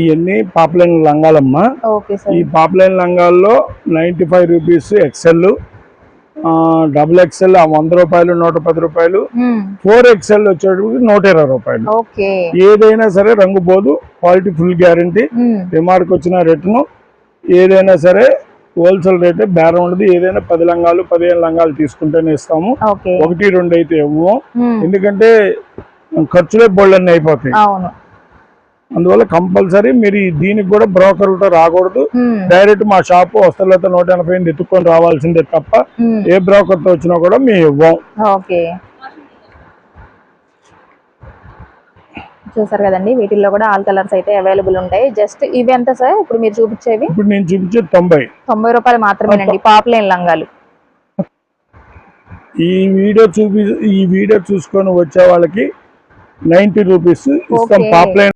ఇవన్నీ పాపులైన్ లంగాలమ్మా. ఈ poplin లంగాల్లో ninety five rupees XL double XL వంద రూపాయలు నూట పది రూపాయలు. ఫోర్ ఎక్సెల్ వచ్చేటప్పటికి నూట ఇరవై రూపాయలు. ఏదైనా సరే రంగు పోదు క్వాలిటీ ఫుల్ గ్యారంటీ. మ్మ్. రిమార్క్ వచ్చిన రేటును ఏదైనా సరే హోల్సేల్ రేటే బేరం ఉండదు. ఏదైనా పది లంగాలు పదిహేను లంగాలు తీసుకుంటేనే ఇస్తాము. ఒకటి రెండు అయితే ఇవ్వము. ఎందుకంటే ఖర్చులే బోళ్ళన్నీ అయిపోతాయి. అందువల్ల కంపల్సరీ మీరు దీనికి కూడా బ్రోకర్లతో రాకూడదు. డైరెక్ట్ మా షాపు వస్తలతో నూట ఎనభై ఎనిమిది ఎత్తుక్కొని రావాల్సిందే తప్ప. ఏ బ్రోకర్తో వచ్చినా కూడా మేము ఇవ్వం. చూసారు కదండి వీటిల్లో కూడా ఆల్ కలర్స్ అయితే అవైలబుల్ ఉంటాయి. జస్ట్ ఇవి ఎంత సార్? ఇప్పుడు మీరు చూపించేవి? ఇప్పుడు నేను చూపించే తొంభై. తొంభై రూపాయలు మాత్రమేనండి పాపులైన్ లంగాలు. ఈ వీడియో చూపి ఈ వీడియో చూసుకొని వచ్చే వాళ్ళకి నైన్టీ రూపీస్ ఇస్తాం. పాప్లైన్